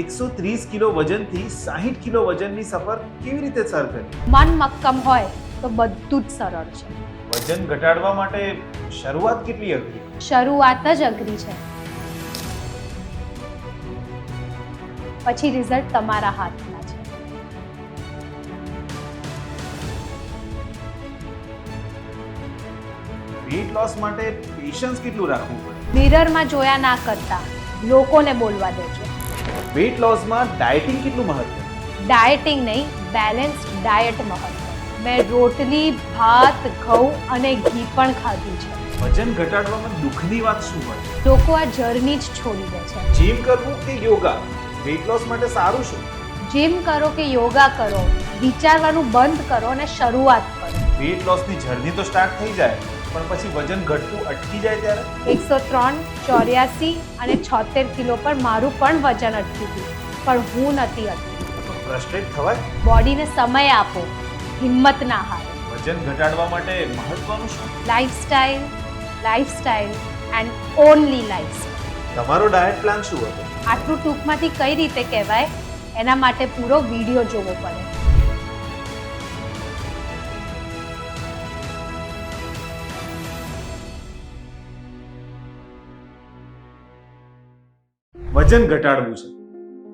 એકસો ત્રીસ કિલો વજનથી સાહીઠ કિલો વજનની સફર કેવી રીતે સર કરી? મન મક્કમ હોય તો બધું જ સરળ છે. વજન ઘટાડવા માટે શરૂઆત કેટલી અઘરી? શરૂઆત જ અઘરી છે. પછી રિઝલ્ટ તમારા હાથમાં છે. વેઇટ લોસ માટે પેશન્સ કેટલું રાખવું પડે? મિરરમાં જોયા ના કરતા લોકોને બોલવા દેજો. વેઇટ લોસમાં ડાયટિંગ કેટલું મહત્વ? ડાયટિંગ નહીં બેલેન્સ્ડ ડાયટ મહત્વ. મેં રોટલી ભાત ઘઉં અને ઘી પણ ખાધું છે. વજન ઘટાડવામાં દુઃખની વાત શું હોય? લોકો આ જર્ની જ છોડી દે છે. જીમ કરવું કે યોગા? વેઇટ લોસ માટે સારું શું? જીમ કરો કે યોગા કરો? વિચારવાનું બંધ કરો અને શરૂઆત કરો. વેઇટ લોસની જર્ની તો સ્ટાર્ટ થઈ જાય. પણ પછી વજન ઘટતું અટકી જાય ત્યારે? એકસો ત્રણ ચોર્યાસી અને છોતેર કિલો પર મારું પણ વજન અટક્યું હતું પણ હું નથી અટકી. ફ્રસ્ટ્રેટ થવાય? બોડીને સમય આપો હિંમત ના હારો. વજન ઘટાડવા માટે મહત્વનું શું? Lifestyle lifestyle and only life તમારો ડાયટ પ્લાન શું હતો? આટલું ટૂંકમાંથી કઈ રીતે કહેવાય? એના માટે પૂરો વીડિયો જોવો પડે. વજન ઘટાડવું છે.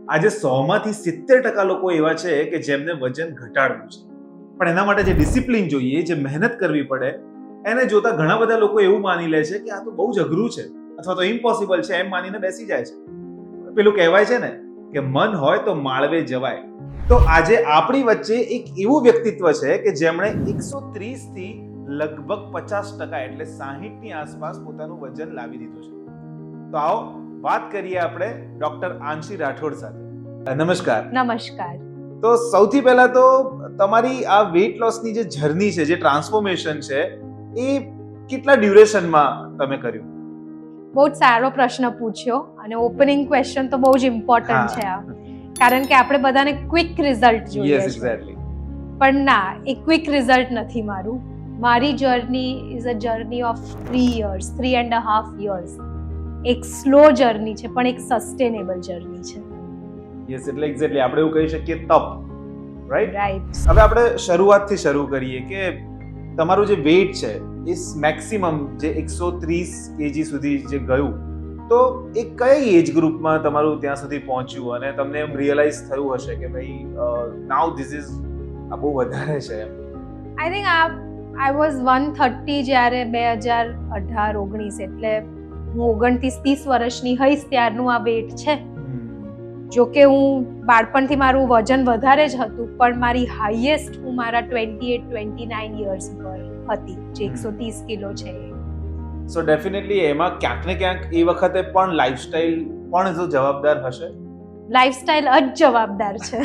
આજે સોમાંથી સિત્તેર ટકા લોકો એવા છે કે જેમને વજન ઘટાડવું છે. પણ એના માટે જે ડિસિપ્લિન જોઈએ, જે મહેનત કરવી પડે, એને જોતા ઘણા બધા લોકો એવું માની લે છે કે આ તો બહુ જ અઘરું છે અથવા તો ઇમ્પોસિબલ છે એમ માનીને બેસી જાય છે. પેલું કહેવાય છે ને કે મન હોય તો માળવે જવાય. તો આજે આપણી વચ્ચે એક એવું વ્યક્તિત્વ છે કે જેમણે એકસો ત્રીસથી લગભગ પચાસ ટકા એટલે સાહીઠની આસપાસ પોતાનું વજન લાવી દીધું છે. તો આવો વાત કરીએ આપણે ડોક્ટર આંશી રાઠોડ સાથે. નમસ્કાર. નમસ્કાર. તો સૌથી પહેલા તો તમારી આ વેઇટ લોસની જે જર્ની છે જે ટ્રાન્સફોર્મેશન છે એ કેટલા ડ્યુરેશનમાં તમે કર્યું? બહુ જ સારો પ્રશ્ન પૂછ્યો અને ઓપનિંગ ક્વેશ્ચન તો બહુ જ ઇમ્પોર્ટન્ટ છે આ. કારણ કે આપણે બધાને ક્વિક રિઝલ્ટ જોઈએ યસ એક્ઝેક્ટલી પણ ના એ ક્વિક રિઝલ્ટ નથી મારું. મારી journey is a journey of three years three and a half years એક સ્લો જર્ની છે પણ એક સસ્ટેનેબલ જર્ની છે. યસ એટલે એક્ઝેક્ટલી આપણે એવું કહી શકીએ તપ રાઈટ રાઈટ હવે આપણે શરૂઆતથી શરૂ કરીએ કે તમારું જે વેઇટ છે એ મેક્સિમમ જે એકસો ત્રીસ કેજી સુધી જે ગયું તો એ કઈ એજ ગ્રુપમાં તમારું ત્યાં સુધી પહોંચ્યું અને તમને એમ રિયલાઇઝ થયું હશે કે ભાઈ નાવ ધીસ ઇઝ આ બહુ વધારે છે એમ? આઈ થિંક આ આઈ વોઝ વન થર્ટી જ્યારે બે હજાર અઢાર ઓગણીસ એટલે હું ઓગણત્રીસ ત્રીસ વર્ષની હઈશ ત્યારનું આ વેટ છે. જો કે હું બાળપણથી મારું વજન વધારે જ હતું પણ મારી હાઈએસ્ટ હું મારા twenty eight twenty nine years પર હતી જે એકસો ત્રીસ કિલો છે. સો ડેફિનેટલી એમાં ક્યાંક ને ક્યાંક એ વખતે પણ લાઈફસ્ટાઈલ પણ જો જવાબદાર હશે? લાઈફસ્ટાઈલ જ જવાબદાર છે.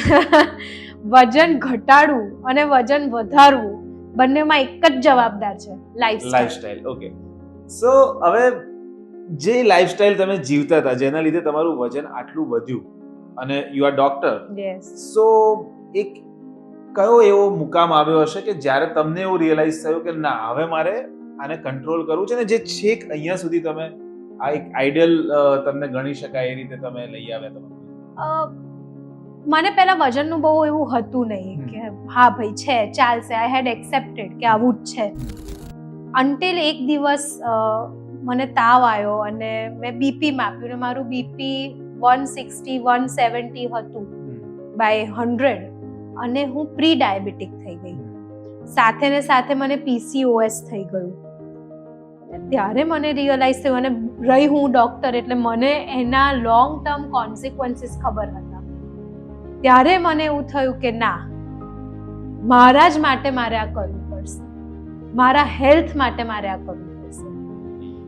વજન ઘટાડવું અને વજન વધારવું બંનેમાં એક જ જવાબદાર છે લાઈફસ્ટાઈલ ઓકે સો હવે જે લાઈફસ્ટાઈલ તમે જીવતા હતા જેના લીધે તમારું વજન આટલું વધ્યું અને યુ આર ડોક્ટર સો એક કયો એવો મુકામ આવ્યો હશે કે જ્યારે તમને એવું રિયલાઇઝ થયું કે ના હવે મારે આને કંટ્રોલ કરવું છે ને જે છેક અહીંયા સુધી તમે આ એક આઈડિયલ તમને ગણી શકાય એ રીતે તમે લઈ આવ્યા તમે મને પહેલા વજનનું બહુ એવું હતું નહીં કે હા ભાઈ છે ચાલશે. આઈ હેડ એક્સેપ્ટેડ કે આવું જ છે. અન્ટિલ એક દિવસ મને તાવ આવ્યો અને મેં બીપી માપ્યું ને મારું BP one sixty one seventy હતું બાય હંડ્રેડ અને હું પ્રી ડાયાબિટીક થઈ ગઈ. સાથે ને સાથે મને પીસીઓએસ થઈ ગયું. ત્યારે મને રિયલાઇઝ થયું અને રહી હું ડૉક્ટર એટલે મને એના લોંગ ટર્મ કોન્સિક્વન્સીસ ખબર હતા. ત્યારે મને એવું થયું કે ના, મારા જ માટે મારે આ કરવું પડશે. મારા હેલ્થ માટે મારે આ કરવું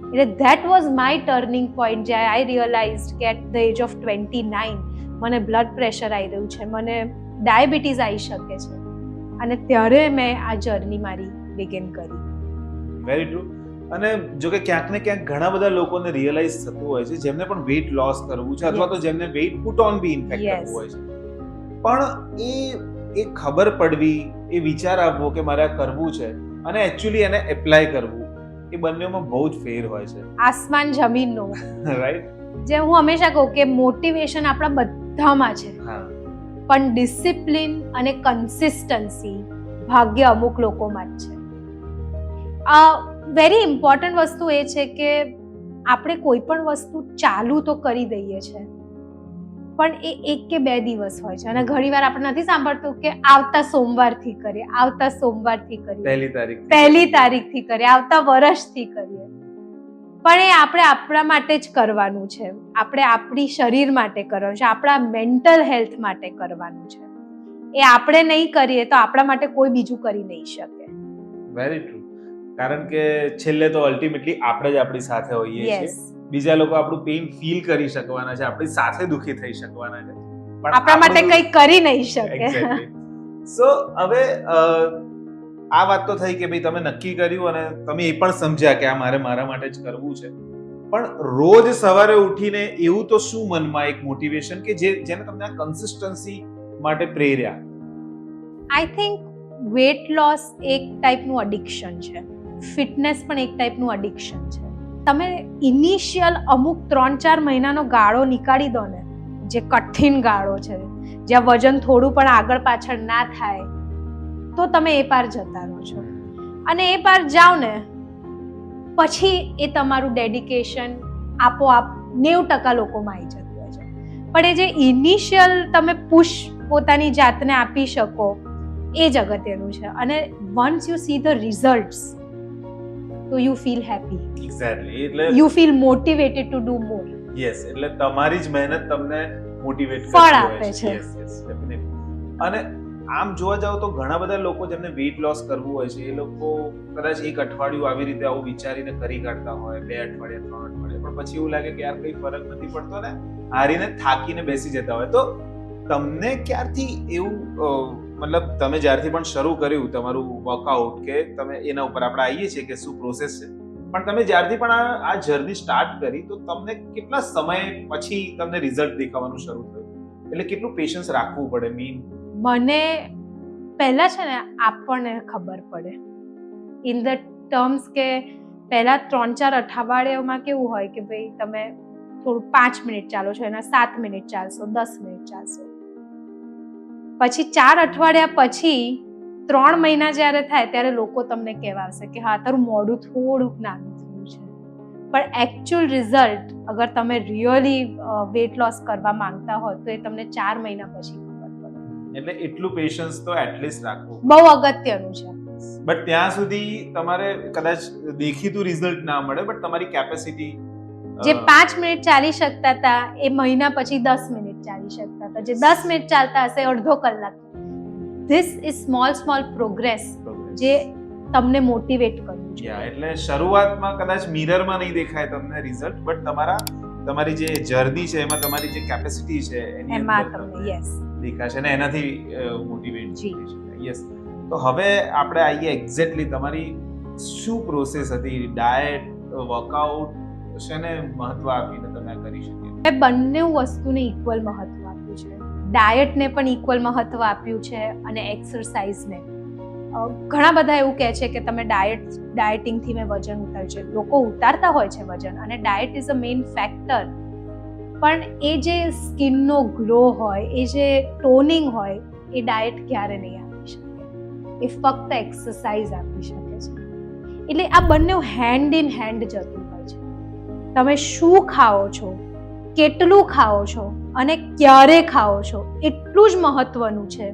એટલે that was my turning point જે આઈ રિયલાઇઝ કે at the age of twenty nine મને બ્લડ પ્રેશર આવી રહ્યું છે મને ડાયાબિટીસ આવી શકે છે. અને ત્યારે મેં આ જર્ની મારી બિગિન કરી. વેરી ટ્રુ અને જો કે ક્યાંક ને ક્યાંક ઘણા બધા લોકોને રિયલાઇઝ થતું હોય છે જેમને પણ વેઇટ લોસ કરવું છે અથવા તો જેમને weight put on be in fact. કરવું હોય છે. પણ એ એ ખબર પડવી એ વિચાર આવવો કે મારે આ કરવું છે અને એકચ્યુઅલી એને એપ્લાય કરવું એ બંનેમાં બહુ જ ફેર હોય છે. આસમાન જમીનનો. રાઈટ જે હું હંમેશા કહું કે મોટિવેશન આપણા બધામાં છે. પણ ડિસિપ્લિન અને કન્સિસ્ટન્સી ભાગ્ય અમુક લોકોમાં જ છે. આ વેરી ઇમ્પોર્ટન્ટ વસ્તુ એ છે કે આપણે કોઈ પણ વસ્તુ ચાલુ તો કરી દઈએ છે. પણ એ એક કે બે દિવસ હોય છે. અને ઘણીવાર આપણે નથી સાંભળતું કે આવતા સોમવારથી કરીએ આવતા સોમવારથી કરીએ. પહેલી તારીખ પહેલી તારીખથી કરીએ આવતા વર્ષથી કરીએ. પણ એ આપણે આપણા માટે જ કરવાનું છે. આપણે આપણી શરીર માટે કરવાનું છે. આપણા મેન્ટલ હેલ્થ માટે કરવાનું છે. એ આપણે નહીં કરીએ તો આપણા માટે કોઈ બીજું કરી નહીં શકે. વેરી ટ્રુ કારણ કે છેલ્લે તો અલ્ટિમેટલી આપણે જ આપણી સાથે હોઈએ છીએ. બીજા લોકો આપણું પેઇન ફીલ કરી શકવાના છે આપણી સાથે દુખી થઈ શકવાના છે. પણ આપણા માટે કંઈ કરી નહીં શકે. સો હવે આ વાત તો થઈ કે ભાઈ તમે નક્કી કર્યું અને તમે એ પણ સમજ્યા કે આ મારે મારા માટે જ કરવું છે. પણ રોજ સવારે ઉઠીને એવું તો શું મનમાં એક મોટિવેશન કે જે જેને તમને આ કન્સિસ્ટન્સી માટે પ્રેર્યા? આઈ થિંક વેટ લોસ એક ટાઈપનું અડિક્શન છે. ફિટનેસ પણ એક ટાઈપનું અડિક્શન છે. તમે ઇનિશિયલ અમુક ત્રણ ચાર મહિનાનો ગાળો નીકાળી દો ને, જે કઠિન ગાળો છે, જ્યાં વજન થોડું પણ આગળ પાછળ ના થાય, તો તમે એ પાર જતા રહો છો. અને એ પાર જાઓ ને, પછી એ તમારું ડેડિકેશન આપોઆપ નેવું ટકા લોકોમાં આવી જતું હોય છે. પણ એ જે ઇનિશિયલ તમે પુશ પોતાની જાતને આપી શકો, એ જ અગત્યનું છે. અને once you see the results તો યુ ફીલ હેપી એક્ઝેક્ટલી એટલે you feel motivated to do more yes એટલે તમારી જ મહેનત તમને મોટિવેટ ફળ આપે છે. યસ યસ ડેફિનેટલી અને આમ જોવા જાવ તો ઘણા બધા લોકો જેમને વેઇટ લોસ કરવું હોય છે એ લોકો કદાચ એક અઠવાડિયું આવી રીતે આવું વિચારીને કરી કાઢતા હોય બે અઠવાડિયા ત્રણ અઠવાડિયા. પણ પછી એવું લાગે કે યાર કઈ ફરક નથી પડતો ને હારીને થાકીને બેસી જતા હોય. તો તમને ક્યારથી એવું મતલબ તમે જ્યારથી પણ શરૂ કર્યું તમારું વર્કઆઉટ કે તમે એના ઉપર આપણે આવીએ છીએ કે શું પ્રોસેસ છે, પણ તમે જ્યારથી પણ આ જર્ની સ્ટાર્ટ કરી તો તમને કેટલા સમય પછી તમને રિઝલ્ટ દેખાવાનું શરૂ થયું? એટલે કેટલું પેશન્સ રાખવું પડે મીન મને પહેલા છે ને આપણને ખબર પડે. ઇન ધ ટર્મ્સ કે પહેલા ત્રણ ચાર અઠવાડિયામાં કેવું હોય કે ભાઈ તમે થોડું પાંચ મિનિટ ચાલો છો, એના સાત મિનિટ ચાલશો, દસ મિનિટ ચાલશો. પછી ચાર અઠવાડિયા પછી ત્રણ મહિના જ્યારે થાય ત્યારે લોકો તમને કહેવાશે કે હા તારું મોઢું થોડુંક નાનું થયું છે. પણ એકચ્યુઅલ રિઝલ્ટ અગર તમે રિયલી વેટ લોસ કરવા માંગતા હો તો એ તમને ચાર મહિના પછી ખબર પડે. એટલે એટલું પેશન્સ તો એટલીસ્ટ રાખવું બહુ અગત્યનું છે. બટ ત્યાં સુધી તમારે કદાચ દેખીતું રિઝલ્ટ ના મળે બટ તમારી કેપેસિટી જે પાંચ મિનિટ ચાલી શકતા હતા એ મહિના પછી દસ મિનિટ ચાલી શકતા હતા. જે દસ મિનિટ ચાલતા હશે અડધો કલાક. This is small small progress જે તમને મોટિવેટ કર્યું છે. એટલે શરૂઆતમાં કદાચ મિરરમાં નહીં દેખાય તમને રિઝલ્ટ બટ તમારા તમારી જે જર્ની છે એમાં તમારી જે કેપેસિટી છે એની એમાં તમને યસ દેખાશે અને એનાથી મોટિવેટ જી. યસ તો હવે આપણે આવીએ એક્ઝેક્ટલી તમારી શું પ્રોસેસ હતી? ડાયટ વર્કઆઉટ શેને મહત્વ આપીને તમે કરી શકીએ? મેં બંને વસ્તુને ઇક્વલ મહત્વ આપ્યું છે. ડાયટને પણ ઇક્વલ મહત્વ આપ્યું છે અને એક્સરસાઇઝને ઘણા બધા એવું કહે છે કે તમે ડાયટ, ડાયટિંગથી મેં વજન ઉતાર્યું છે. લોકો ઉતારતા હોય છે વજન અને diet is a main factor પણ એ જે સ્કિનનો ગ્લો હોય, એ જે ટોનિંગ હોય, એ ડાયટ ક્યારે નહીં આપી શકે? એ ફક્ત એક્સરસાઇઝ આપી શકે છે. એટલે આ બંને હેન્ડ ઇન હેન્ડ જતું તમે શું ખાઓ છો? કેટલું ખાઓ છો? અને ક્યારે ખાઓ છો? એટલું જ મહત્વનું છે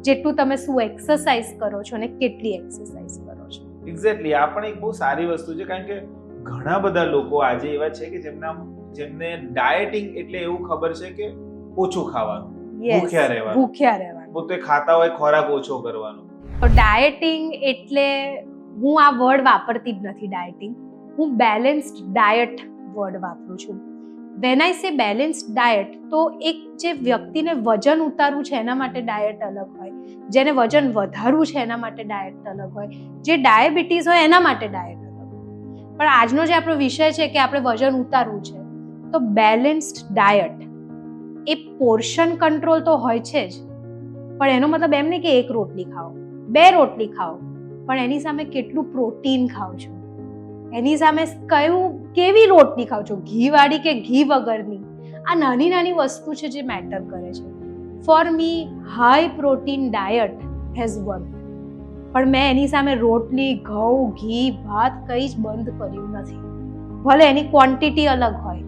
જેટલું તમે શું એક્સરસાઇઝ કરો છો અને કેટલી એક્સરસાઇઝ કરો છો. એક્ઝેક્ટલી આ પણ એક બહુ સારી વસ્તુ છે કારણ કે ઘણા બધા લોકો આજે એવા છે કે જેમના જેમને ડાયટિંગ એટલે એવું ખબર છે કે ઓછું ખાવાનું ભૂખ્યા રહેવાનું. ભૂખ્યા રહેવાનું. પોતે ખાતા હોય ખોરાક ઓછો કરવાનો. તો ડાયટિંગ એટલે હું આ વર્ડ વાપરતી જ નથી ડાયટિંગ હું બેલેન્સ્ડ ડાયટ વર્ડ વાપરું છું. વેન આઈ સે બેલેન્સ્ડ ડાયટ તો એક જે વ્યક્તિને વજન ઉતારવું છે એના માટે ડાયટ અલગ હોય. જેને વજન વધારવું છે એના માટે ડાયટ અલગ હોય. જે ડાયાબિટીસ હોય એના માટે ડાયટ અલગ પણ આજનો જે આપણો વિષય છે કે આપણે વજન ઉતારવું છે, તો બેલેન્સ્ડ ડાયટ એ પોર્શન કંટ્રોલ તો હોય છે જ. પણ એનો મતલબ એમ નહીં કે એક રોટલી ખાઓ, બે રોટલી ખાઓ, પણ એની સામે કેટલું પ્રોટીન ખાઓ છો. એની સામે કયું કેવી રોટલી ખાવ છો? ઘી વાળી કે ઘી વગરની? આ નાની નાની વસ્તુ છે જે મેટર કરે છે. For me high protein diet has work પણ મેં એની સામે રોટલી, ઘઉં, ઘી, ભાત કંઈ જ બંધ કર્યું નથી. ભલે એની ક્વોન્ટિટી અલગ હોય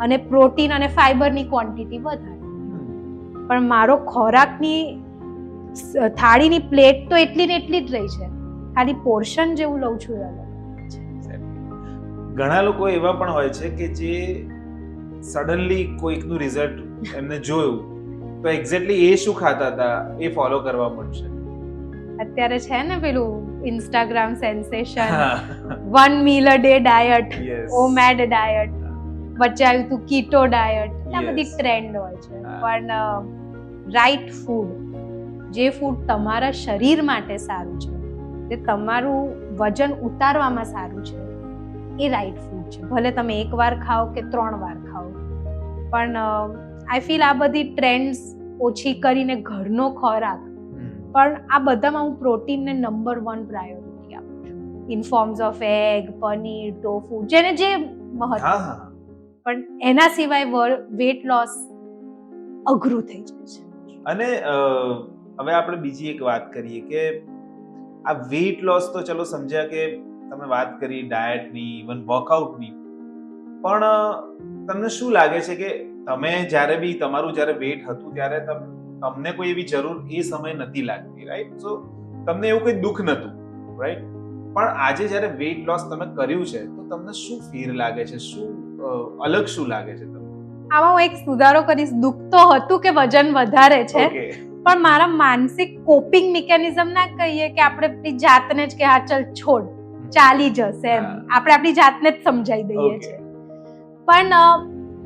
અને પ્રોટીન અને ફાઈબરની ક્વોન્ટિટી વધારે. પણ મારો ખોરાકની થાળીની પ્લેટ તો એટલી ને એટલી જ રહી છે. ખાલી પોર્શન જેવું લઉં છું અલગ. ઘણા લોકો એવા પણ હોય છે કે જે સડનલી કોઈકનું રિઝલ્ટ એમને જોયું તો એક્ઝેક્ટલી એ શું ખાતા હતા એ ફોલો કરવા પડશે અત્યારે છે ને પેલું Instagram sensation one meal a day diet OMAD diet વચ્ચે આવ્યું તું કીટો ડાયટ આ બધી ટ્રેન્ડ હોય છે. પણ રાઈટ ફૂડ જે ફૂડ તમારા શરીર માટે સારું છે જે તમારું વજન ઉતારવામાં સારું છે એ રાઈટ ફૂડ છે. ભલે તમે એક વાર ખાઓ કે ત્રણ વાર ખાઓ. પણ આઈ ફીલ આ બધી ટ્રેન્ડ્સ ઓછી કરીને ઘરનો ખોરાક. પણ આ બધામાં હું પ્રોટીનને નંબર વન પ્રાયોરિટી આપું છું. In forms of egg paneer tofu જેને જે મહત્વ પણ એના સિવાય વેટ લોસ અઘરું થઈ જાય છે. અને હવે આપણે બીજી એક વાત કરીએ કે આ વેટ લોસ તો ચલો સમજ્યા કે તમે વાત કરી ડાયટની ઇવન વર્કઆઉટની પણ તમને શું લાગે છે કે તમે જ્યારે બી તમારું જ્યારે વેટ હતું ત્યારે તમને કોઈ એવી જરૂર એ સમય નથી લાગતી રાઈટ સો તમને એવું કોઈ દુઃખ નહોતું રાઈટ પણ આજે જ્યારે વેટ લોસ તમે કર્યું છે તો તમને શું ફીર લાગે છે? શું અલગ શું લાગે છે તમને? આમાં હું એક સુધારો કરીશ. દુઃખ તો હતું કે વજન વધારે છે. પણ મારા માનસિક કોપિંગ મિકેનિઝમ ના કહીએ કે આપણે જાતને જ કે હા ચલ છોડ. ચાલી જશે એમ. આપણે આપણી જાતને જ સમજાઈ દઈએ. છીએ. પણ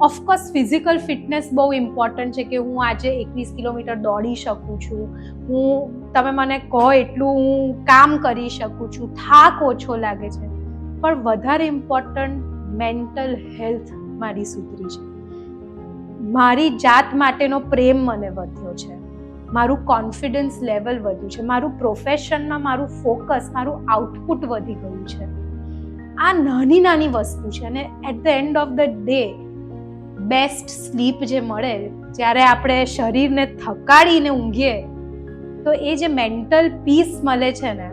ઓફકોર્સ ફિઝિકલ ફિટનેસ બહુ ઇમ્પોર્ટન્ટ છે કે હું આજે એકવીસ કિલોમીટર દોડી શકું છું. હું તમે મને કહો એટલું હું કામ કરી શકું છું. થાક ઓછો લાગે છે. પણ વધારે ઇમ્પોર્ટન્ટ મેન્ટલ હેલ્થ મારી સુધરી છે. મારી જાત માટેનો પ્રેમ મને વધ્યો છે. મારું કોન્ફિડન્સ લેવલ વધ્યું છે, મારું પ્રોફેશનમાં મારું ફોકસ મારું આઉટપુટ વધી ગયું છે. આ નાની નાની વસ્તુ છે અને at the end of the day best sleep જે મળે, જ્યારે આપણે શરીરને થકાડીને ઊંઘીએ, તો એ જે મેન્ટલ પીસ મળે છે ને,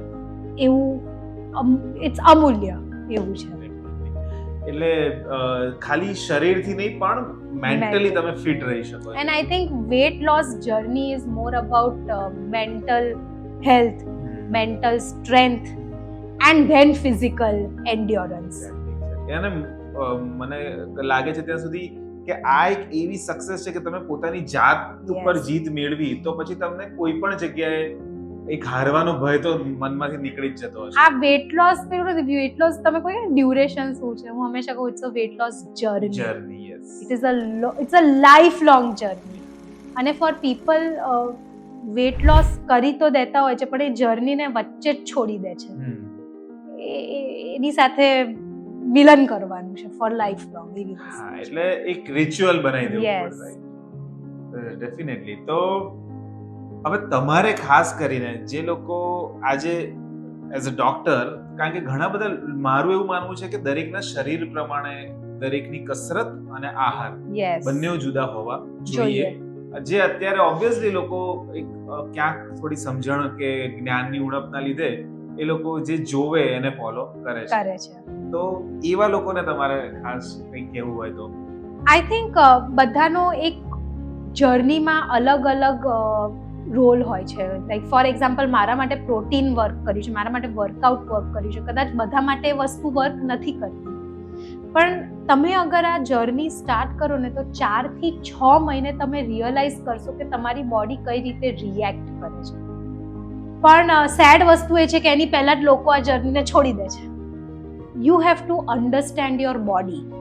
એવું ઇટ્સ અમૂલ્ય એવું છે. એટલે ખાલી શરીરથી નહીં પણ મેન્ટલી તમે ફિટ રહી શકો. And I think weight loss journey is more about mental health mental strength and then physical endurance અને મને લાગે છે ત્યાં સુધી કે આ એક એવી સક્સેસ છે કે તમે પોતાની જાત ઉપર જીત મેળવી તો પછી તમને કોઈ પણ જગ્યાએ એક હારવાનો ભય તો મનમાંથી નીકળી જ જતો હશે. આ વેટ લોસ પેલું નથી વેટ લોસ તમે કોઈ ડ્યુરેશન શું છે? હું હંમેશા કહું it's a weight loss journey journey yes it is a it's a lifelong journey અને ફોર પીપલ વેટ લોસ કરી તો દેતા હોય છે પણ એ જર્નીને વચ્ચે જ છોડી દે છે. એની સાથે મિલન કરવાનું છે ફોર લાઈફ લોંગ એવી. એટલે એક રિચ્યુઅલ બનાવી દેવું પડે ડેફિનેટલી તો હવે તમારે ખાસ કરીને જે લોકો આજે એઝ અ ડોક્ટર કારણ કે ઘણા બધા મારું એવું માનવું છે કે દરેકના શરીર પ્રમાણે દરેકની કસરત અને આહાર બંને જુદા હોવા જોઈએ. જે અત્યારે ઓબ્વિયસલી લોકો એક ક્યાંક થોડી સમજણ કે જ્ઞાનની ઉણપના લીધે એ લોકો જે જોવે એને ફોલો કરે છે. કરે છે. તો એવા લોકોને તમારે ખાસ કંઈક કહેવું હોય તો? આઈ થિંક બધાનો એક જર્નીમાં અલગ અલગ રોલ હોય છે. લાઈક ફોર એક્ઝામ્પલ મારા માટે પ્રોટીન વર્ક કર્યું છે. મારા માટે વર્કઆઉટ વર્ક કર્યું છે. કદાચ બધા માટે વસ્તુ વર્ક નથી કરતી. પણ તમે અગર આ જર્ની સ્ટાર્ટ કરો ને, તો ચારથી છ મહિને તમે રિયલાઇઝ કરશો કે તમારી બોડી કઈ રીતે રિએક્ટ કરે છે. પણ સેડ વસ્તુ એ છે કે એની પહેલાં જ લોકો આ જર્નીને છોડી દે છે. You have to understand your body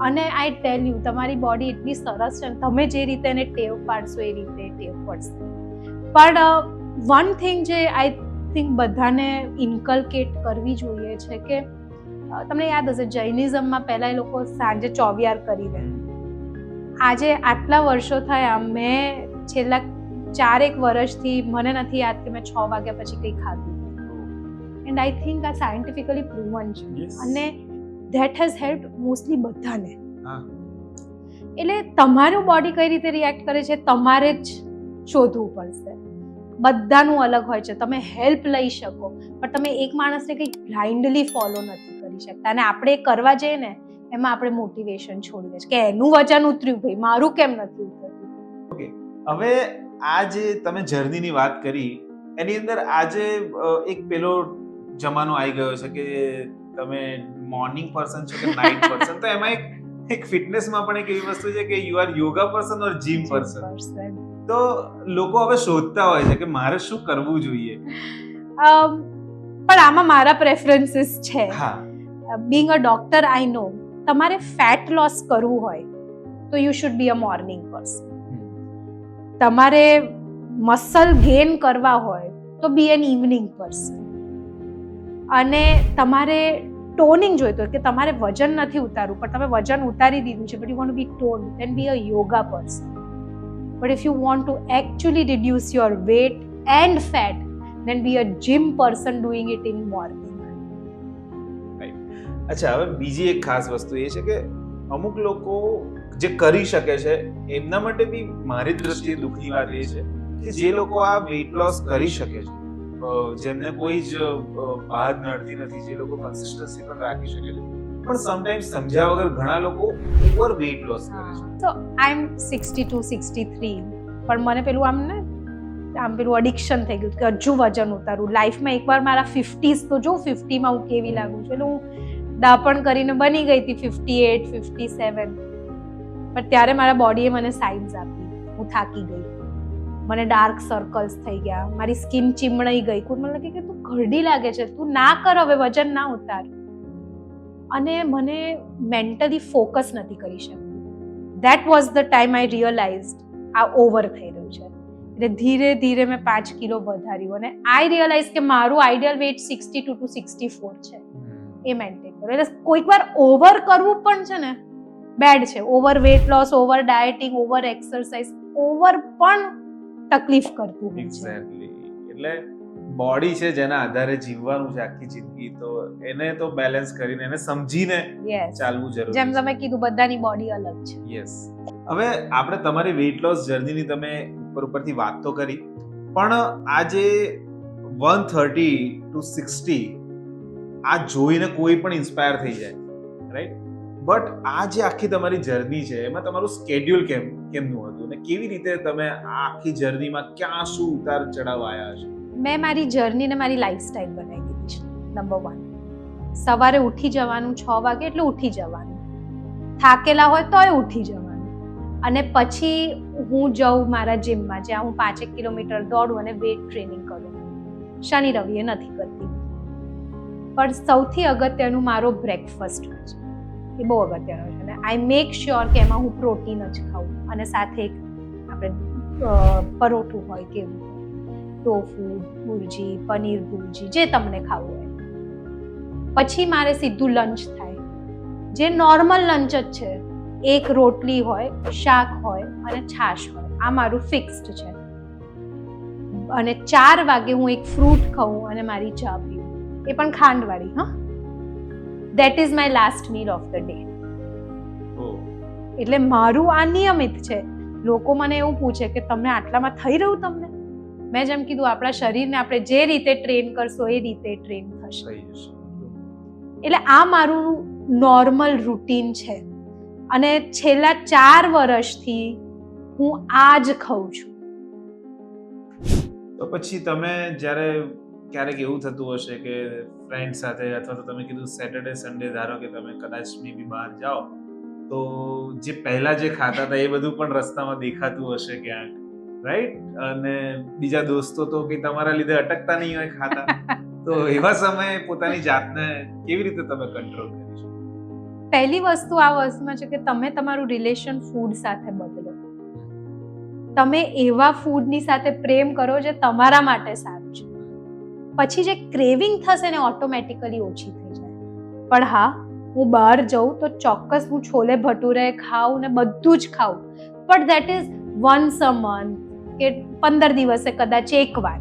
અને આઈ ટેલ યુ તમારી બોડી એટલી સરસ છે તમે જે રીતે એને ટેવ પાડશો એ રીતે ટેવ પડશે. પણ વન થિંગ જે આઈ થિંક બધાને ઇન્કલકેટ કરવી જોઈએ છે કે તમને યાદ હશે જૈનિઝમમાં પહેલાં એ લોકો સાંજે ચોવિયાર કરી દે. આજે આટલા વર્ષો થયા મેં છેલ્લા ચારેક વર્ષથી મને નથી યાદ કે મેં છ વાગ્યા પછી કંઈ ખાધું. એન્ડ આઈ થિંક આ સાયન્ટિફિકલી પ્રૂવન છે. અને ધેટ હેઝ હેલ્પ મોસ્ટલી બધાને. એટલે તમારું બોડી કઈ રીતે રિએક્ટ કરે છે? તમારે જ શોધવું પડશે. બધાનું અલગ હોય છે. તમે હેલ્પ લઈ શકો પણ તમે એક માણસને કંઈક બ્લાઇન્ડલી ફોલો નથી કરી શકતા. અને આપણે કરવા જઈએ ને એમાં આપણે મોટિવેશન છોડી દે છે કે એનું વજન ઉતર્યું ભાઈ મારું કેમ નથી ઉતરતું? હવે આ જે તમે જર્નીની વાત કરી એની અંદર આજે એક પેલો જમાનો આવી ગયો છે કે તમે મોર્નિંગ પર્સન છો કે નાઇટ પર્સન તો એમાં એક એક ફિટનેસમાં પણ એક એવી વસ્તુ છે કે you are yoga person or gym person. તો લોકો હવે શોધતા હોય છે કે મારે શું કરવું જોઈએ. પણ આમાં મારા પ્રેફરન્સીસ છે. બીંગ અ ડોક્ટર આઈ નો તમારે ફેટ લોસ કરવું હોય તો you should be a morning person તમારે મસલ ગેઇન કરવા હોય તો બી એન ઇવનિંગ પર્સન અને તમારે ટોનિંગ જોઈતું કે તમારે વજન નથી ઉતારવું પણ તમે વજન ઉતારી દીધું છે but you want be tone then be a yoga person but if you want to actually reduce your weight and fat then be a gym person doing it in morning અચ્છા, હવે બીજી એક ખાસ વસ્તુ એ છે કે અમુક લોકો જે કરી શકે છે, એમના માટે બી મારી દ્રષ્ટિએ દુઃખની વાત એ છે કે જે લોકો આ વેઇટ લોસ કરી શકે છે જેમને કોઈ જ બહાર નડતી નથી, જે લોકો કન્સિસ્ટન્સી પણ રાખી શકે છે પણ સમટાઈમ્સ સમજ્યા વગર ઘણા લોકો ઓવર વેઇટ લોસ કરે છે. તો I am sixty two sixty three પણ મને પેલું આમ ને, આમ પેલું અડિક્શન થઈ ગયું કે હજુ વજન ઉતારું. લાઈફમાં એકવાર મારા ફિફ્ટીઝ તો જો ફિફ્ટીમાં હું કેવી લાગું છું? એટલે હું દાપણ કરીને બની ગઈ હતી ફિફ્ટી એટ ફિફ્ટી સેવન પણ ત્યારે મારા બોડીએ મને સાઇન્સ આપી. હું થાકી ગઈ. મને ડાર્ક સર્કલ્સ થઈ ગયા. મારી સ્કિન ચીમણાઈ ગઈ. મને લાગે કે તું ઘરડી લાગે છે. તું ના કર હવે વજન ના ઉતાર. અને મને મેન્ટલી ફોકસ નથી કરી શકતી. That was the time I realised આ ઓવર થઈ રહ્યું છે. એટલે ધીરે ધીરે મેં પાંચ કિલો વધાર્યું અને આઈ રિયલાઇઝ કે મારું ideal weight sixty two to sixty four છે એ મેન્ટેન કરો. એટલે કોઈક વાર ઓવર કરવું પણ છે ને બેડ છે. Over weight loss over dieting over exercise over પણ તકલીફ કરતું હોય છે. એટલે બોડી છે જેના આધારે જીવવાનું છે આખી જિંદગી તો એને તો બેલેન્સ કરીને એને સમજીને ચાલવું જરૂરી જેમ તમે કીધું બધાની બોડી અલગ છે. યસ હવે આપણે તમારી વેઇટ લોસ જર્નીની તમે ઉપર ઉપરથી વાત તો કરી પણ આ જે વન થર્ટી ટુ સિક્સટી આ જોઈને કોઈ પણ ઇન્સ્પાયર થઈ જાય રાઈટ બટ આ જે આખી તમારી જર્ની છે એમાં તમારું સ્કેડ્યુલ કેમ કેમનું હતું? અને કેવી રીતે તમે આ આખી જર્નીમાં ક્યાં શું ઉતાર ચડાવ આવ્યા છે મેં મારી જર્નીને મારી લાઈફસ્ટાઈલ બનાવી દીધી છે નંબર વન સવારે ઉઠી જવાનું, છ વાગે એટલે ઉઠી જવાનું. થાકેલા હોય તોય ઉઠી જવાનું. અને પછી હું જઉં મારા જીમમાં જ્યાં હું પાંચેક કિલોમીટર દોડું અને વેટ ટ્રેનિંગ કરું. શનિ રવિએ નથી કરતી. પણ સૌથી અગત્યનું મારો બ્રેકફાસ્ટ છે. એ બહુ અગત્યનો છે. અને આઈ મેક શ્યોર કે એમાં હું પ્રોટીન જ ખાઉં. અને સાથે એક આપણે પરોઠું હોય કેવું હોય ટોફુ ભુરજી પનીર ભુરજી જે તમને ખાવું હોય. પછી મારે સીધું લંચ થાય. જે નોર્મલ લંચ જ છે. એક રોટલી હોય શાક હોય અને છાશ હોય. આ મારું ફિક્સ્ડ છે. અને ચાર વાગે હું એક ફ્રૂટ ખાઉં અને મારી ચા પીઉં. એ પણ ખાંડવાળી હા? That is my last meal of the day એટલે મારું આ નિયમિત છે. લોકો મને એવું પૂછે કે તમને આટલામાં થઈ રહ્યું તમને? મેં જેમ કીધું આપણા શરીરને આપણે જે રીતે ટ્રેન કરશો એ રીતે ટ્રેન થશે. એટલે આ મારું નોર્મલ રૂટીન છે. અને છેલ્લા ચાર વર્ષથી હું આ જ ખાઉં છું. તો પછી તમે જ્યારે ક્યારેક એવું થતું હશે કે ફ્રેન્ડ સાથે અથવા તો તમે કીધું સેટરડે સન્ડે ધારો કે તમે કદાચ બી બહાર જાઓ તો જે પહેલા જે ખાતા હતા એ બધું પણ રસ્તામાં દેખાતું હશે ક્યાંક? રાઈટ અને બીજા દોસ્તો તો કે તમારા લીધે અટકતા નહીં હોય ખાતા. તો એવા સમયે પોતાની જાતને કેવી રીતે તમે કંટ્રોલ કરી શકો? પહેલી વસ્તુ આ વર્ષમાં છે કે તમે તમારું રિલેશન ફૂડ સાથે બદલો. તમે એવા ફૂડની સાથે પ્રેમ કરો જે તમારા માટે સારું છે. પછી જે ક્રેવિંગ થશે ને ઓટોમેટિકલી ઓછી થઈ જાય. પણ હા હું બહાર જઉં તો ચોક્કસ હું છોલે ભટુરે ખાઉં ને બધું જ ખાઉં. But that is once a month કે પંદર દિવસે કદાચ એકવાર.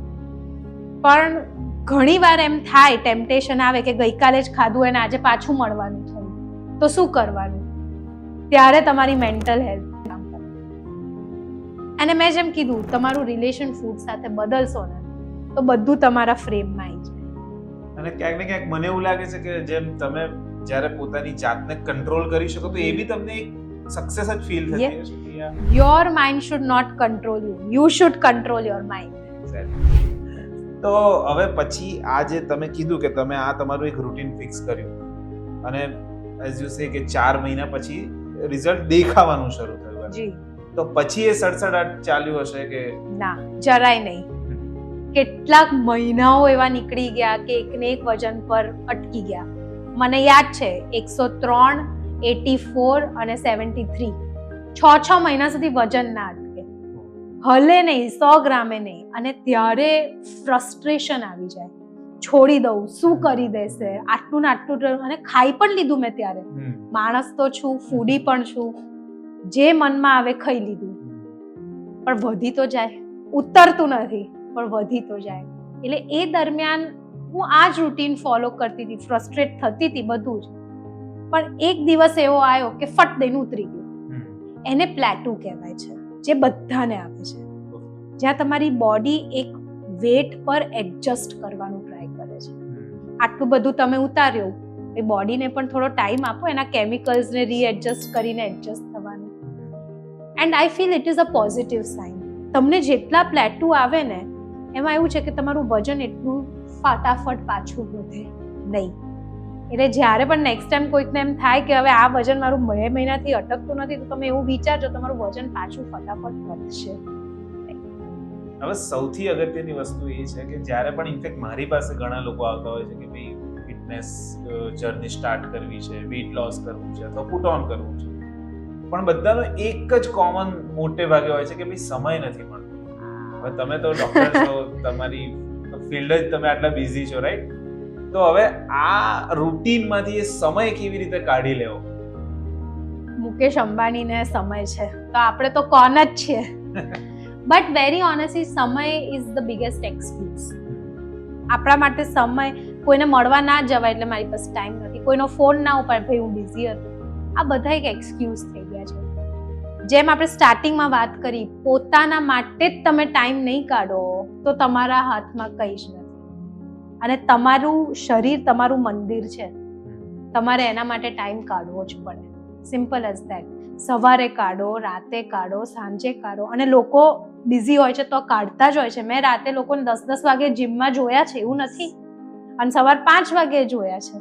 પણ ઘણી વાર એમ થાય ટેમ્પટેશન આવે કે ગઈકાલે જ ખાધું અને આજે પાછું મળવાનું થયું. તો શું કરવાનું? ત્યારે તમારી મેન્ટલ હેલ્થ અને મેં જેમ કીધું, તમારું રિલેશન ફૂડ સાથે બદલશો ને, તો બધું તમારા ફ્રેમમાં આવી જાય. અને ક્યાંક ને ક્યાંક મને એવું લાગે છે કે જેમ તમે જ્યારે પોતાની જાતને કંટ્રોલ કરી શકો, તો એ બી તમને એક સક્સેસ જ ફીલ થતી. હશે your mind should not control you you should control your mind. તો હવે પછી આ જે તમે કીધું કે તમે આ તમારું એક રૂટીન ફિક્સ કર્યું અને એઝ યુ સે કે ચાર મહિના પછી રિઝલ્ટ દેખાવાનું શરૂ થયું જી. તો પછી એ સડસડાટ ચાલ્યું હશે કે ના જરાય નહીં. કેટલાક મહિનાઓ એવા નીકળી ગયા કે એકને એક વજન પર અટકી ગયા. મને યાદ છે એકસો ત્રણ એટી ફોર અને સેવન્ટી થ્રી છ છ મહિના સુધી વજન ના અટકે. હલે નહીં સો ગ્રામે નહીં. અને ત્યારે ફ્રસ્ટ્રેશન આવી જાય. છોડી દઉં શું કરી દેશે? આટલું ને આટલું અને ખાઈ પણ લીધું મેં ત્યારે. માણસ તો છું ફૂડી પણ છું. જે મનમાં આવે ખાઈ લીધું. પણ વધી તો જાય. ઉતરતું નથી પણ વધી તો જાય. એટલે એ દરમિયાન હું આ જ રૂટીન ફોલો કરતી હતી. ફ્રસ્ટ્રેટ થતી હતી બધું જ. પણ એક દિવસ એવો આવ્યો કે ફટ દઈને ઉતરી ગયું. એને પ્લેટુ કહેવાય છે જે બધાને આવે છે. જ્યાં તમારી બોડી એક વેટ પર એડજસ્ટ કરવાનું ટ્રાય કરે છે. આટલું બધું તમે ઉતાર્યું એ બોડીને પણ થોડો ટાઈમ આપો એના કેમિકલ્સને રીએડજસ્ટ કરીને એડજસ્ટ થવાનું. And I feel it is a positive sign. તમને જેટલા પ્લેટુ આવે ને એમાં એવું છે કે તમારું વજન એટલું ફટાફટ પાછું વધે નહીં. એટલે જ્યારે પણ નેક્સ્ટ ટાઈમ કોઈકને એમ થાય કે હવે આ વજન મારું બે મહિનાથી અટકતું નથી તો તમે એવું વિચારજો તમારું વજન પાછું ફટાફટ વધશે. હવે સૌથી અગત્યની વસ્તુ એ છે કે જ્યારે પણ ઇનફેક્ટ મારી પાસે ઘણા લોકો આવતા હોય છે કે ભાઈ ફિટનેસ જર્ની સ્ટાર્ટ કરવી છે વેઇટ લોસ કરવું છે અથવા પુટ ઓન કરવું છે. પણ બધાનો એક જ કોમન મોટે ભાગે હોય છે કે ભાઈ સમય નથી મળતો. હવે તમે તો ડોક્ટર છો તમારી ફિલ્ડ જ તમે આટલા બિઝી છો રાઈટ તો હવે આ રૂટીનમાંથી એ સમય કેવી રીતે કાઢી લેવો? મુકેશ અંબાણીને સમય છે. તો આપણે તો કોન જ છીએ. બટ વેરી ઓનેસ્ટલી સમય ઇઝ ધ બિગેસ્ટ એક્સક્યુઝ આપણા માટે સમય કોઈને મળવા ના જવાય એટલે મારી પાસે ટાઈમ નથી. કોઈનો ફોન ના ઉપાડ ભાઈ હું બિઝી હતો. આ બધા એક એક્સક્યુઝ થઈ ગયા છે. જેમ આપણે સ્ટાર્ટિંગમાં વાત કરી પોતાના માટે જ તમે ટાઈમ નહીં કાઢો તો તમારા હાથમાં કંઈ જ નથી. અને તમારું શરીર તમારું મંદિર છે. તમારે એના માટે ટાઈમ કાઢવો જ પડે. સિમ્પલ એઝ ધેટ સવારે કાઢો રાતે કાઢો સાંજે કાઢો. અને લોકો બિઝી હોય છે તો કાઢતા જ હોય છે. મેં રાતે લોકોને દસ દસ વાગે જીમમાં જોયા છે એવું નથી. અને સવાર પાંચ વાગે જોયા છે.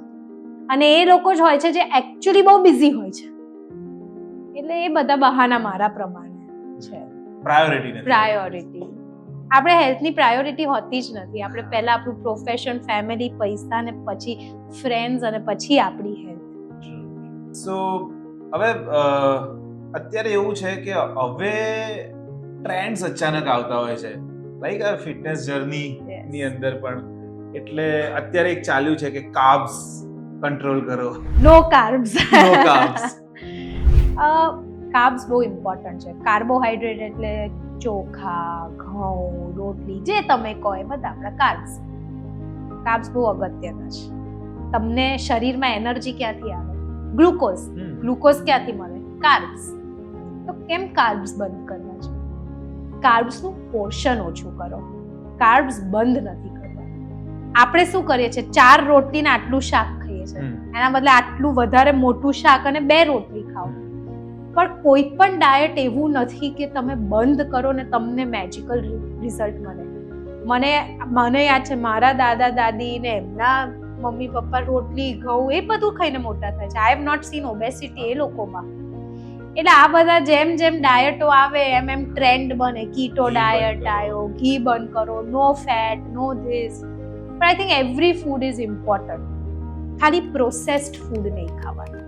અને એ લોકો જ હોય છે જે એકચ્યુઅલી બહુ બિઝી હોય છે. એટલે એ બધા બહાના મારા પ્રમાણે છે. પ્રાયોરિટી પ્રાયોરિટી આપણે હેલ્થની પ્રાયોરિટી હોતી જ નથી. આપણે પહેલાં આપણું પ્રોફેશન ફેમિલી પૈસા ને પછી ફ્રેન્ડ્સ અને પછી આપણી હેલ્થ સો હવે અત્યારે એવું છે કે હવે ટ્રેન્ડ્સ અચાનક આવતા હોય છે. લાઈક આ ફિટનેસ જર્ની ની અંદર પણ. એટલે અત્યારે એક ચાલ્યું છે કે કાર્બ્સ કંટ્રોલ કરો. No carbs no carbs carbs બહુ ઇમ્પોર્ટન્ટ છે. કાર્બોહાઈડ્રેટ એટલે ચોખા ઘઉં રોટલી જે તમે કહો એ બધા આપણા કાર્બ્સ કાર્બ્સ બહુ અગત્યના છે. તમને શરીરમાં એનર્જી ક્યાંથી આવે? ગ્લુકોઝ. ગ્લુકોઝ ક્યાંથી મળે? કાર્બ્સ તો કેમ કાર્બ્સ બંધ કરવા છે કાર્બ્સનું પોર્શન ઓછું કરો. કાર્બ્સ બંધ નથી કરવા. આપણે શું કરીએ છીએ? ચાર રોટલીને આટલું શાક ખાઈએ છીએ. એના બદલે આટલું વધારે મોટું શાક અને બે રોટલી ખાઓ. પણ કોઈ પણ ડાયટ એવું નથી કે તમે બંધ કરો ને તમને મેજિકલ રિઝલ્ટ મળે. મને મને યાદ છે મારા દાદા દાદી ને એમના મમ્મી પપ્પા રોટલી ઘઉં એ બધું ખાઈને મોટા થાય છે. I have not seen obesity એ લોકોમાં. એટલે આ બધા જેમ જેમ ડાયટો આવે એમ એમ ટ્રેન્ડ બને. કીટો ડાયટ આવ્યો ઘી બંધ કરો નો ફેટ નો ધીસ પણ I think every food is important ખાલી પ્રોસેસ્ડ ફૂડ નહીં ખાવાનું.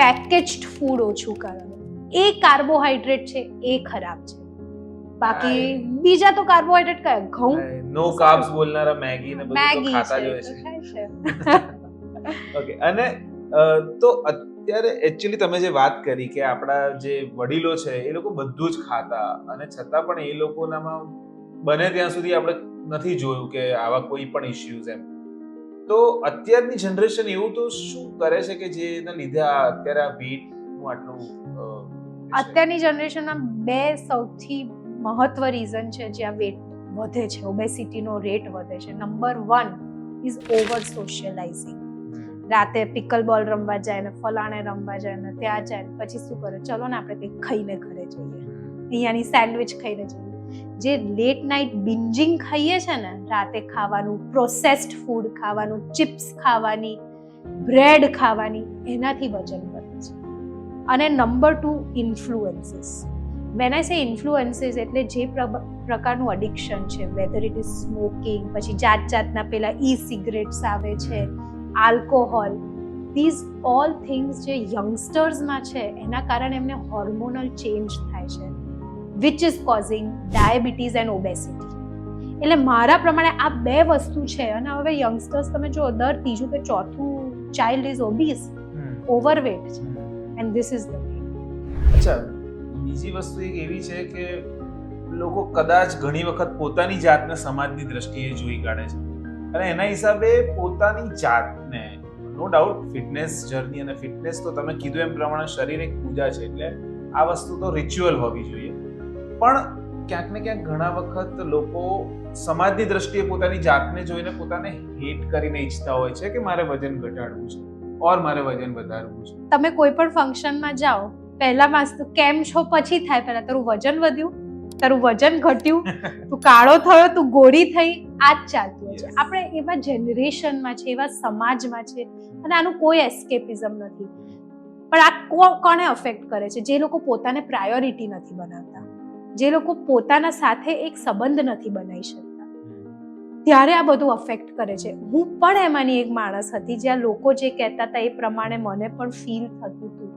પેકેજ્ડ ફૂડ ઓછું કરવાનું એ કાર્બોહાઈડ્રેટ છે એ ખરાબ છે. બાકી બીજા તો કાર્બોહાઈડ્રેટ કયા? ઘઉં? નો કાર્બ્સ બોલનારા મેગી ને બધું ખાતા જ હોય છે. ઓકે અને તો અત્યારે એકચ્યુઅલી તમે જે વાત કરી કે આપણા જે વડીલો છે એ લોકો બધું જ ખાતા અને છતાં પણ એ લોકોનામાં બને ત્યાં સુધી આપણે નથી જોયું કે આવા કોઈ પણ ઇશ્યુઝ એમ. તો અત્યારની જનરેશન એવું તો શું કરે છે કે જેના લીધે આ અત્યારે આ વેટનું આટલું? અત્યારની જનરેશનના બે સૌથી મહત્વ રીઝન છે જ્યાં વેટ વધે છે ઓબેસિટીનો રેટ વધે છે. Number one is over socialising રાતે પિકલ બોલ રમવા જાય ને ફલાણે રમવા જાય ને ત્યાં જાય ને પછી શું કરે? ચલો ને આપણે કંઈક ખાઈને ઘરે જઈએ. અહીંયાની સેન્ડવિચ ખાઈને જઈએ. જે લેટ નાઇટ બિન્જિંગ ખાઈએ છે ને, રાતે ખાવાનું પ્રોસેસ્ડ ફૂડ ખાવાનું ચિપ્સ ખાવાની બ્રેડ ખાવાની, એનાથી વજન વધે છે. અને number two influences when I say influences એટલે જે પ્રકારનું અડિક્શન છે વેધર ઇટ ઇઝ સ્મોકિંગ પછી જાત જાતના પેલા ઈ સિગરેટ્સ આવે છે આલ્કોહોલ ધીઝ ઓલ થિંગ્સ જે યંગસ્ટર્સમાં છે, એના કારણે એમને હોર્મોનલ ચેન્જ થાય છે. Which is causing diabetes and obesity એટલે મારા પ્રમાણે આ બે વસ્તુ છે અને હવે યંગસ્ટર્સ તમે જો દર ત્રીજું કે ચોથું ચાઇલ્ડ ઇઝ ઓબીસ ઓવરવેટ છે એન્ડ ધીસ ઇઝ ધ અચ્છા બીજી વસ્તુ એક એવી છે કે લોકો કદાચ ઘણી વખત પોતાની જાતને સમાજની દ્રષ્ટિએ જોઈ કાઢે છે. અને એના હિસાબે પોતાની જાતને નો ડાઉટ ફિટનેસ જર્ની અને ફિટનેસ તો તમે કીધું એમ પ્રમાણે શરીર એક પૂજા છે એટલે આ વસ્તુ તો રિચ્યુઅલ હોવી જોઈએ. પણ ક્યાંક ને ક્યાંક ઘણા વખત લોકો સમાજની દ્રષ્ટિએ પોતાની જાતને જોઈને પોતાને હેટ કરીને ઈચ્છતા હોય છે કે મારે વજન ઘટાડવું છે ઓર મારે વજન વધારવું છે. તમે કોઈ પણ ફંક્શનમાં જાઓ પહેલા માસ કેમ છો પછી થાય. પહેલા તારું વજન વધ્યું તારું વજન ઘટ્યું તું કાળો થયો તું ગોરી થઈ આ જ ચાલતું છે. આપણે એવા જનરેશનમાં છે એવા સમાજમાં છે અને આનું કોઈ એસ્કેપિઝમ નથી. પણ આ કોને અફેક્ટ કરે છે? જે લોકો પોતાને પ્રાયોરિટી નથી બનાવતા. જે લોકો પોતાના સાથે એક સંબંધ નથી બનાવી શકતા. ત્યારે આ બધું અફેક્ટ કરે છે. હું પણ એમાંની એક માણસ હતી જ્યાં લોકો જે કહેતા હતા એ પ્રમાણે મને પણ ફીલ થતું હતું.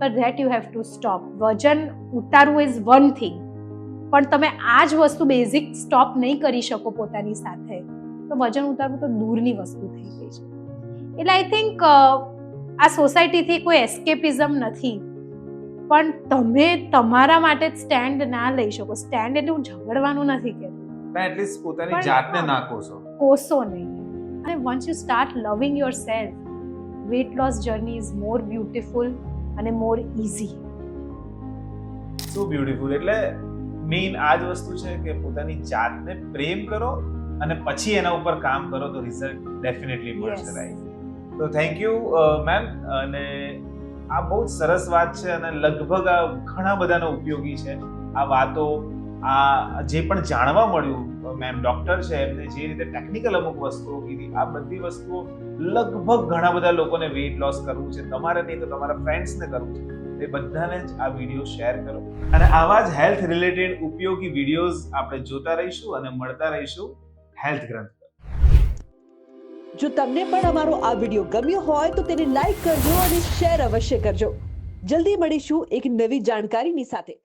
પર that you have to stop વજન ઉતારવું ઇઝ વન થિંગ પણ તમે આ જ વસ્તુ બેઝિક સ્ટોપ નહીં કરી શકો પોતાની સાથે. તો વજન ઉતારવું તો દૂરની વસ્તુ થઈ ગઈ છે. એટલે આઈ થિંક આ સોસાયટીથી કોઈ એસ્કેપિઝમ નથી. પણ તમે તમારા માટે જ સ્ટેન્ડ ના લઈ શકો. સ્ટેન્ડ એટલે હું ઝઘડવાનું નથી કહેતી. પણ એટલીસ્ટ પોતાની જાતને ના કોસો. કોસો નહીં. અને once you start loving yourself weight loss journey is more beautiful અને મોર ઇઝી સો બ્યુટીફુલ એટલે મેઇન આ જ વસ્તુ છે કે પોતાની જાતને પ્રેમ કરો અને પછી એના ઉપર કામ કરો તો રિઝલ્ટ ડેફિનેટલી મળશે રાઈટ તો થેન્ક યુ મેમ અને આ બહુ જ સરસ વાત છે અને લગભગ આ ઘણા બધાનો ઉપયોગી છે. આ વાતો, આ જે પણ જાણવા મળ્યું, મેમ ડોક્ટર છે, એમને જે રીતે ટેકનિકલ અમુક વસ્તુઓ કીધી, આ બધી વસ્તુઓ લગભગ ઘણા બધા લોકોને વેઇટ લોસ કરવું છે. તમારે નહીં તો તમારા ફ્રેન્ડ્સને કરવું છે. એ બધાને જ આ વીડિયો શેર કરો. અને આવા જ હેલ્થ રિલેટેડ ઉપયોગી વિડીયોઝ આપણે જોતા રહીશું અને મળતા રહીશું હેલ્થ ગ્રંથ જો તમને પણ અમારો આ વીડિયો ગમ્યો હોય તો તેને લાઈક કરજો અને શેર અવશ્ય કરજો. જલ્દી મળીશું એક નવી જાણકારીની સાથે.